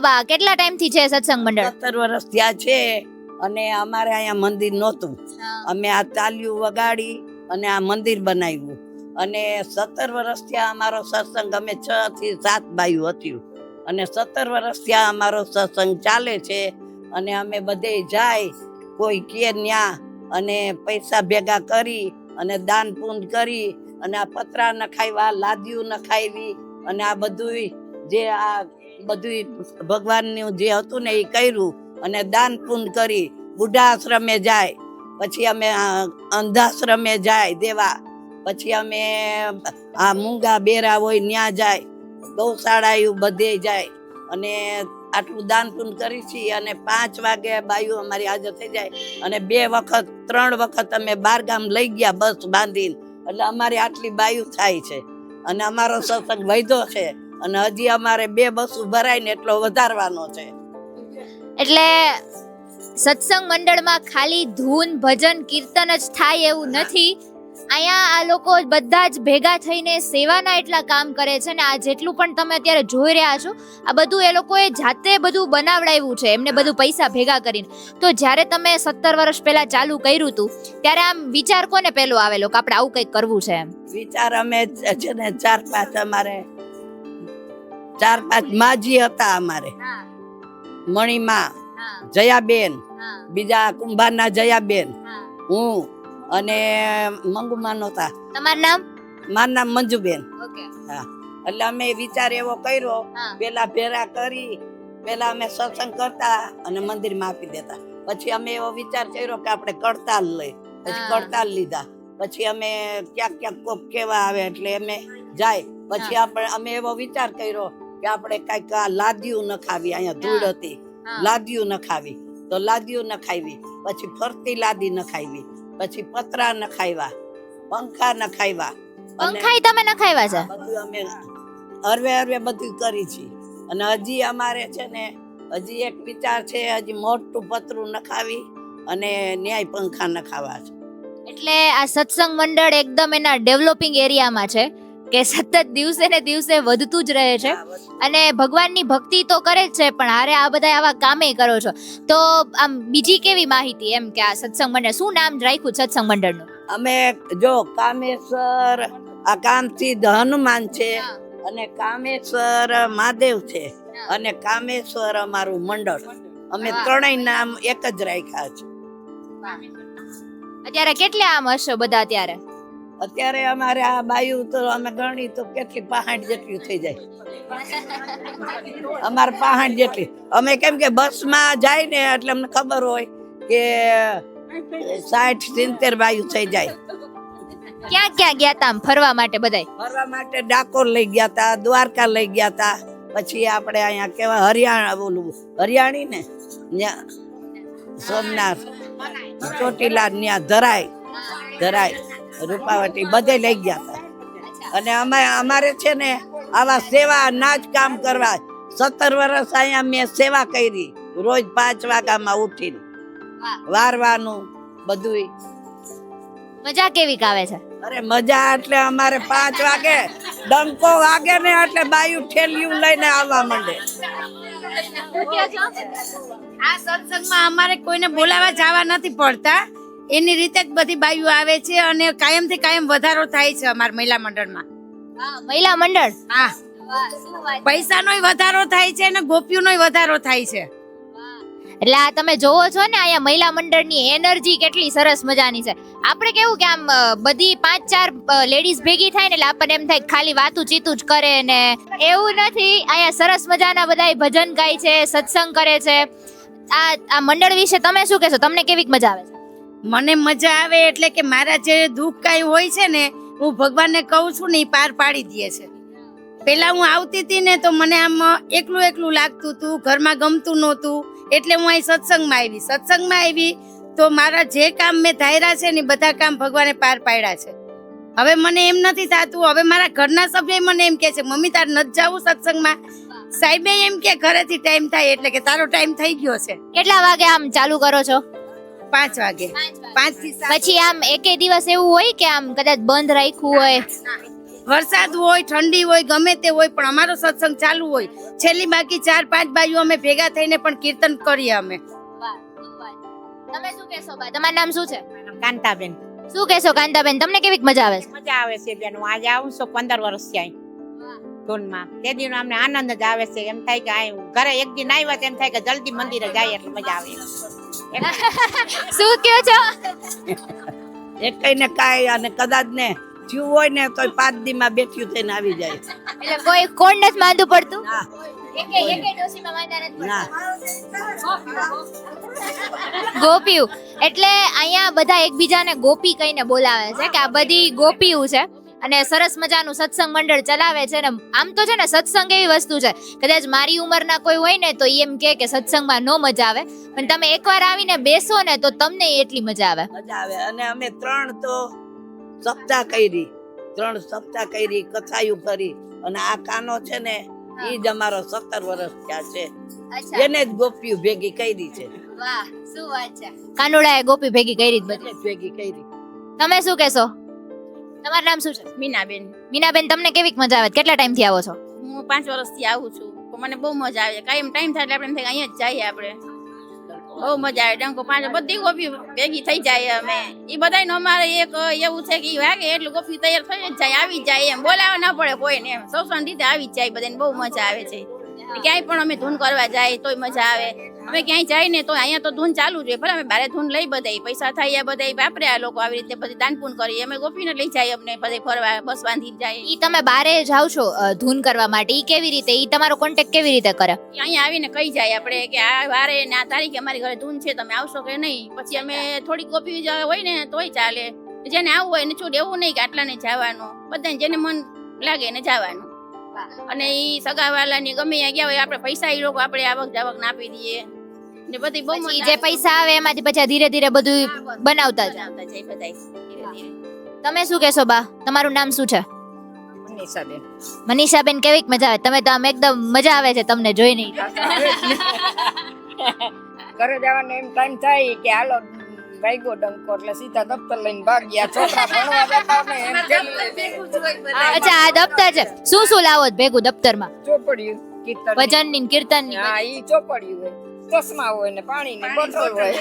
બા કેટલા ટાઈમથી છે સત્સંગ મંડળ? સત્તર વર્ષ થયા છે અને અમારે અહીંયા મંદિર નહોતું. અમે આ તાલિયું વગાડી અને આ મંદિર બનાવ્યું. અને સત્તર વર્ષ થયા અમારો સત્સંગ અમે છ થી સાત બાયું હતું અને સત્તર વર્ષ થયા અમારો સત્સંગ ચાલે છે અને અમે બધે જાય કોઈ કે ન્યા અને પૈસા ભેગા કરી અને દાન પૂંજ કરી અને આ પતરા નખાવ્યા લાદીઓ નખાવી અને આ બધું જે આ બધું ભગવાનનું જે હતું ને એ કર્યું અને દાન પૂન કરી. બુઢા આશ્રમે જાય, પછી અમે અંધાશ્રમે જાય દેવા. પછી અમે, આ મૂંગા બેરા હોય ત્યાં જાય ગૌશાળા એવું બધે જાય. અને આટલું દાન પુન કરી છીએ અને પાંચ વાગે બાયું અમારી હાજર થઈ જાય. અને બે વખત, ત્રણ વખત અમે બાર ગામ લઈ ગયા બસ બાંધીને. એટલે અમારી આટલી બાયું થાય છે. અને અમારો સત્સંગ વૈધો છે. અને હજી અમારે બે બસો ભરાય ને એટલો વધારવાનો છે. એટલે સત્સંગ મંડળમાં ખાલી ધૂન ભજન કીર્તન જ થાય એવું નથી. અહીંયા આ લોકો બધા જ ભેગા થઈને સેવાના એટલા કામ કરે છે ને આ જેટલું પણ તમે અત્યારે જોઈ રહ્યા છો આ બધું એ લોકોએ જાતે બધું બનાવડાવ્યું છે એમને બધું પૈસા ભેગા કરીને. તો જ્યારે તમે સત્તર વર્ષ પહેલા ચાલુ કર્યું હતું ત્યારે આમ વિચાર કોને પહેલો આવેલો કે આપણે આવું કંઈક કરવું છે એમ? વિચાર અમે જેને ચાર પાંચ અમારે ચાર પાંચ માજી હતા અમારે. મણિમાં જયાબેન બીજા કુંભારના જયાબેન. હું. અને મંગુમાં નહોતા. તમારું નામ? મારું નામ મંજુબેન. હા. એટલે અમે વિચાર એવો કર્યો પેલા ભેરા કરી પેલા અમે સત્સંગ કરતા અને મંદિરમાં આપી દેતા. પછી અમે એવો વિચાર કર્યો કે આપણે કડતાલ લઈ. પછી કડતાલ લીધા. પછી અમે ક્યાંક ક્યાંક કોક કેવા આવે એટલે અમે જાય. પછી આપણે અમે એવો વિચાર કર્યો કે આપણે કંઈક આ લાદીયું ન ખાવી અહીંયા ધૂળ હતી. લાદ્યું ન ખાવી તો લાદ્યું ન ખાવી પછી ફરતી લાદી ન ખાવી પછી પતરા ન ખાવ્યા પંખા ન ખાવ્યા અને તમે ન ખાવા છે બધું અમે હરવે હરવે બધું કરી છે અને હજી અમારે છે ને હજી એક વિચાર છે હજી મોટું પતરું નખાવી અને ન્યાય પંખા નખાવા છે. એટલે આ સત્સંગ મંડળ એકદમ એના ડેવલપિંગ એરિયામાં છે. કે સતત દિવસે ને દિવસે વધતું જ રહે છે. અને ભગવાનની ભક્તિ તો કરે જ છે પણ હારે આ બધા આવા કામે કરો છો. તો આમ બીજી કેવી માહિતી એમ કે આ સત્સંગ મંડળ? શું નામ રાખ્યું સત્સંગ મંડળનું? અમે જો કામેશ્વર આ કામસિદ્ધ હનુમાન છે અને કામેશ્વર મહાદેવ છે અને કામેશ્વર અમારું મંડળ. અમે ત્રણેય નામ એક જ રાખ્યા છે. અત્યારે કેટલા આમ હશે બધા અત્યારે? અત્યારે અમારે આ બાયુ તો અમે ગણી તો કેટલી પહાડ જેટલી થઈ જાય. અમારે પહાડ જેટલી. અમે કેમ કે બસમાં જાય ને એટલે અમને ખબર હોય કે સાઠ સિત્તેર બાયુ થઈ જાય. ક્યાં ક્યાં ગયા તા ફરવા માટે બધાય? ફરવા માટે ડાકોર લઈ ગયા તા દ્વારકા લઈ ગયા તા. પછી આપણે અહીંયા કેવા હરિયાણા બોલવું હરિયાણી ને? સોમનાથ. ચોટીલા ન્યા ધરાય ધરાય. રૂપાવટી બધે લઈ ગયા હતા. અને અમે અમારે છે ને આવા સેવા જ કામ કરવા સત્તર વર્ષ અહીંયા મેં સેવા કરી. રોજ પાંચ વાગ્યામાં ઉઠીને વારવાનું બધું મજા કેવી કાવે છે? અરે મજા એટલે અમારે પાંચ વાગે ડંકો વાગે ને એટલે બાયું ઠેલિયું લઈને આવવા માંડે. આ સત્સંગમાં અમારે કોઈને બોલાવા જવા નથી પડતા. એની રીતે જ બધી બાઈઓ આવે છે અને કાયમથી કાયમ વધારો થાય છે અમારા મહિલા મંડળમાં. મહિલા મંડળ? હા. પૈસાનોય વધારો થાય છે અને ગોપીઓનોય વધારો થાય છે. એટલે આ તમે જોવો છો ને અહીંયા મહિલા મંડળની એનર્જી કેટલી સરસ મજાની છે. આપણે કેવું કે આમ બધી પાંચ ચાર લેડીઝ ભેગી થાય ને એટલે આપણને એમ થાય ખાલી વાતું ચીતું જ કરે ને એવું નથી. અહીંયા સરસ મજાના બધા ભજન ગાય છે સત્સંગ કરે છે. આ આ મંડળ વિશે તમે શું કહેશો? તમને કેવી મજા આવે છે? મને મજા આવે એટલે કે મારા જે દુઃખ કાંઈ હોય છે ને, હું ભગવાનને કહું છું ને એ પાર પાડી દે છે. પેલા હું આવતી હતી ને તો મને આમ એકલું એકલું લાગતું હતું ઘરમાં ગમતું નહોતું, એટલે હું અહીં સત્સંગમાં આવી. સત્સંગમાં આવી તો મારા જે કામ મેં ધાર્યા છે ને બધા કામ ભગવાને પાર પાડ્યા છે. હવે મને એમ નથી થતું, હવે મારા ઘરના સભ્ય મને એમ કહે છે, મમ્મી, તાર નથી જવું સત્સંગમાં? સાહેબે એમ કે, ઘરેથી ટાઈમ થાય એટલે કે તારો ટાઈમ થઈ ગયો છે. કેટલા વાગે આમ ચાલુ કરો છો? પાંચ વાગે. પાંચથી પછી આમ એકે દિવસ એવું હોય કે આમ કદાચ બંધ રાખ્યું હોય? વરસાદ હોય ઠંડી હોય ગમે તે હોય પણ અમારો સત્સંગ ચાલુ હોય. છેલ્લી બાકી ચાર પાંચ બાજુ અમે ભેગા થઈને પણ કીર્તન કરીએ અમે. તમે શું કહેશો બા તમારું નામ શું છે? કાંતાબેન. શું કહેશો કાંતાબેન? તમને કેવી મજા આવે છે? મજા આવે છે બેન. હું આજે આવું છું પંદર વર્ષ થયા ધૂનમાં. તે દિન અમને આનંદ જ આવે છે. એમ થાય કે આ ઘરે એક દિન આવ્યા તો એમ થાય કે જલ્દી મંદિરે જાય એટલે મજા આવે. શું કહો છો? એક કઈ ને કાંઈ અને કદાચ ને થયું હોય ને તો પાંચ દીમાં બેઠ્યું થઈને આવી જાય. એટલે કોઈ કોણ નથી માંદું પડતા. ગોપીયું એટલે અહીંયા બધા એકબીજાને ગોપી કહીને બોલાવે છે કે આ બધી ગોપીયું છે. અને સરસ મજાનું સત્સંગ મંડળ ચલાવે છે ને આમ તો છે ને સત્સંગ એવી વસ્તુ છે. કદાચ મારી ઉંમરના કોઈ હોય ને તો એમ કે કે સત્સંગમાં નો મજા આવે. પણ તમે એકવાર આવીને બેસો ને તો તમને એટલી મજા આવે. મજા આવે. અને અમે ત્રણ તો સપ્તાહ કરી. ત્રણ સપ્તાહ કરી કથાયું કરી. અને આ કાનો છે ને ઈ જ અમારો સત્તર વર્ષ થયા છે. એને જ ગોપીયું ભેગી કરી છે. વાહ શું વાત છે. કાનુડાએ ગોપી ભેગી કરી જ બધી. ભેગી કરી. તમે શું કહેશો? તમારું નામ શું છે? મીનાબેન. મીનાબેન તમને કેવીક મજા આવે? કેટલા ટાઈમથી આવો છો? હું પાંચ વર્ષથી આવું છું તો મને બહુ મજા આવે કાયમ ટાઈમ થાય એટલે આપણે અહીંયા જ જઈએ આપણે. બહુ મજા આવે. ડંકો પાંચ બધી ગોપી ભેગી થઈ જાય અમે. એ બધાયનો અમારે એક એવું છે કે વાગે એટલું ગોપી તૈયાર થઈ જાય આવી જાય એમ. બોલાવવા ના પડે કોઈને એમ. સૌ રીતે આવી જ જાય બધાને બહુ મજા આવે છે. ક્યાંય પણ અમે ધૂન કરવા જાય તોય મજા આવે. અમે ક્યાંય જાય ને તો અહીંયા તો ધૂન ચાલુ જ હોય. ભલે અમે બારે ધૂન લઈ બધાય પૈસા થાય બધા વાપરે આ લોકો આવી રીતે બધી દાનપૂન કરીએ. અમે ગોપીને લઈ જાય અમને બધે ફરવા બસ બાંધી જાય. ઈ તમે બારે જાઓ છો ધૂન કરવા માટે. ઈ કેવી રીતે? ઈ તમારો કોન્ટેક્ટ કેવી રીતે કરે? અહીંયા આવીને કહી જાય આપણે કે આ વારે ને આ તારીખે અમારી ઘરે ધૂન છે તમે આવશો કે નહીં? પછી અમે થોડી કોપી જ હોય ને તોય ચાલે. જેને આવવું હોય ને છૂટ એવું નહીં કે આટલાને જવાનું. બધાને જેને મન લાગે ને જવાનું. અને સગા સગાવાલાની ગમે ત્યાં ગયા હોય આપણે પૈસા એ લોકો આપણે આવક જાવક ના આપી દઈએ. ને બધી બહુ જે પૈસા આવે એમાંથી પછી ધીરે ધીરે બધું બનાવતા જાય બધાય ધીરે ધીરે. તમે શું કહેશો બા? તમારું નામ શું છે? મનીષાબેન. મનીષાબેન કેવી મજા આવે? તમે તો આમ એકદમ મજા આવે છે તમને જોઈને. ઘરે જવાનો એમ ટાઈમ થાય કે હાલો વાગ્યો ડંકો એટલે સીધા દફતર લઈને ભાગ્યા. છોકરા ભણવા જતા ને એમ અચ્છા આ દફતર છે. શું શું લાવો છો ભેગું દફતરમાં? ચોપડિયું કીર્તન ભજનની કીર્તનની હા ઈ ચોપડિયું હોય. ચશ્મા હોય ને પાણી ની બોટલ હોય.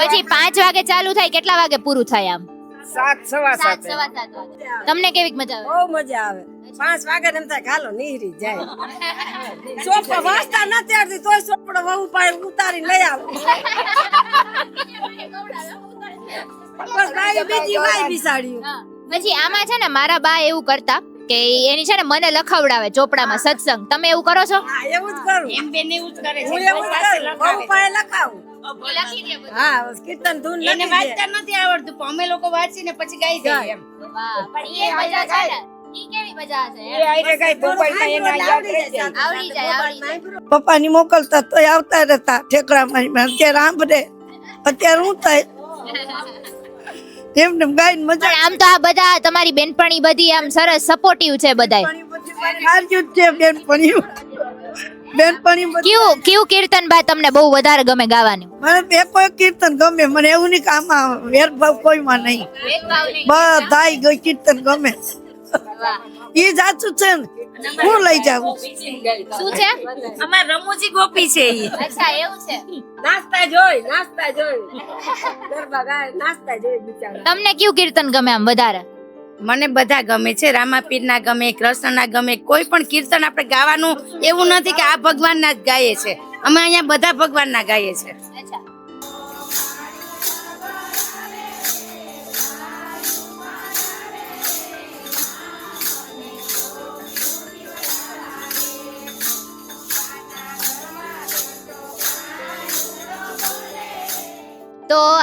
પછી પાંચ વાગે ચાલુ થાય કેટલા વાગે પૂરું થાય આમ? સાત સવા સાત સાત. સવા સાત તમને કેવી મજા આવે? બહુ મજા આવે. પાંચ વાગે એમ થાય ખાલો નીહરી જાય. ચોપડો વાંચતા નથી આવતી તોય ચોપડો વહુ પાસે ઉતારીને લઈ આવું. પછી આમાં છે ને મારા બા એવું કરતા કે એની છે ને મને લખાવડાવે ચોપડામાં સત્સંગ. તમે એવું કરો છો? એવું જ કરું. એમ બેન એવું જ કરે હું એવું જ કરું. લખાવું હા બસ કીર્તન ધૂન એને વાંચતા નથી આવડતું પણ અમે લોકો વાંચીને પછી ગાઈ દઈએ એમ. પણ ઈ મજા છે ને છે મોકલતા તોય આવતા રહેતા ઠેકડા મારી અત્યારે આંભરે અત્યારે હું થાય? એમને ગાઈને મજા પણ આમ તો આ બધા તમારી બેનપણી બધી આમ સરસ સપોર્ટિવ છે બધાય. જ છે બેનપણી બેનપણી કયું કયું કીર્તન બા તમને બહુ વધારે ગમે ગાવાનું? મને બે કોઈ કીર્તન ગમે મને એવું નહીં કામ આમાં વેરભાવ કોઈમાં નહીં. બધાય કીર્તન ગમે. ઈ સાચું છે ને. હું લઈ જાઉં. શું છે? અમાર રમૂજી ગોપી છે ઈ. અચ્છા એવું છે. નાસ્તા જોઈ નાસ્તા જોઈ. ગરબા ગાય નાસ્તા જોઈ બિચારા. તમને કયું કીર્તન ગમે આમ વધારે? મને બધા ગમે છે. રામાપીરના ગમે કૃષ્ણના ગમે કોઈ પણ કીર્તન આપણે ગાવાનું એવું નથી કે આ ભગવાનના જ ગાઈએ છે. અમે અહીંયા બધા ભગવાનના ગાઈએ છે.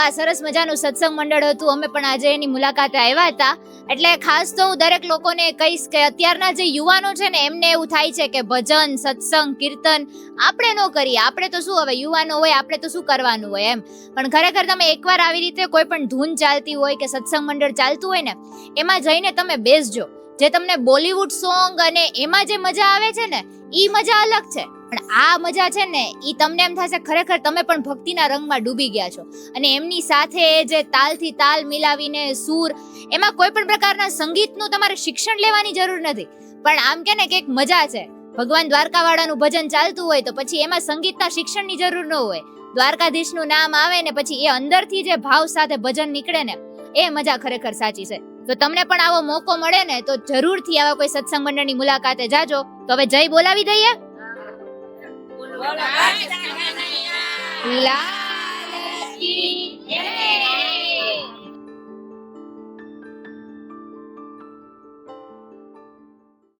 આ સરસ મજાનું સત્સંગ મંડળ હતું. અમે પણ આજે એની મુલાકાતે આવ્યા હતા. એટલે ખાસ તો હું દરેક લોકોને કહીશ કે અત્યારના જે યુવાનો છે ને, એમને એવું થાય છે કે ભજન, સત્સંગ, કીર્તન આપણે ન કરીએ. આપણે તો શું હવે યુવાનો હોય, આપણે તો શું કરવાનું હોય એમ. પણ ખરેખર તમે એકવાર આવી રીતે કોઈ પણ ધૂન ચાલતી હોય કે સત્સંગ મંડળ ચાલતું હોય ને, એમાં જઈને તમે બેસજો. જે તમને બોલિવૂડ સોંગ અને એમાં જે મજા આવે છે ને એ મજા અલગ છે. પણ આ મજા છે ને એ તમને એમ થશે, ખરેખર તમે પણ ભક્તિના રંગમાં ડૂબી ગયા છો. અને એમની સાથે જે તાલથી તાલ મિલાવીને સૂર, એમાં કોઈ પણ પ્રકારના સંગીતનું તમારે શિક્ષણ લેવાની જરૂર નથી. પણ આમ કે ને કે એક મજા છે. ભગવાન દ્વારકાવાળાનું ભજન ચાલતું હોય તો પછી એમાં સંગીતના શિક્ષણની જરૂર ન હોય. દ્વારકાધીશનું નામ આવે ને પછી એ અંદરથી જે ભાવ સાથે ભજન નીકળે ને, એ મજા ખરેખર સાચી છે. તો તમને પણ આવો મોકો મળે ને, તો જરૂરથી આવા કોઈ સત્સંગ મંડળની મુલાકાતે જાજો. તો હવે જય બોલાવી દઈએ. La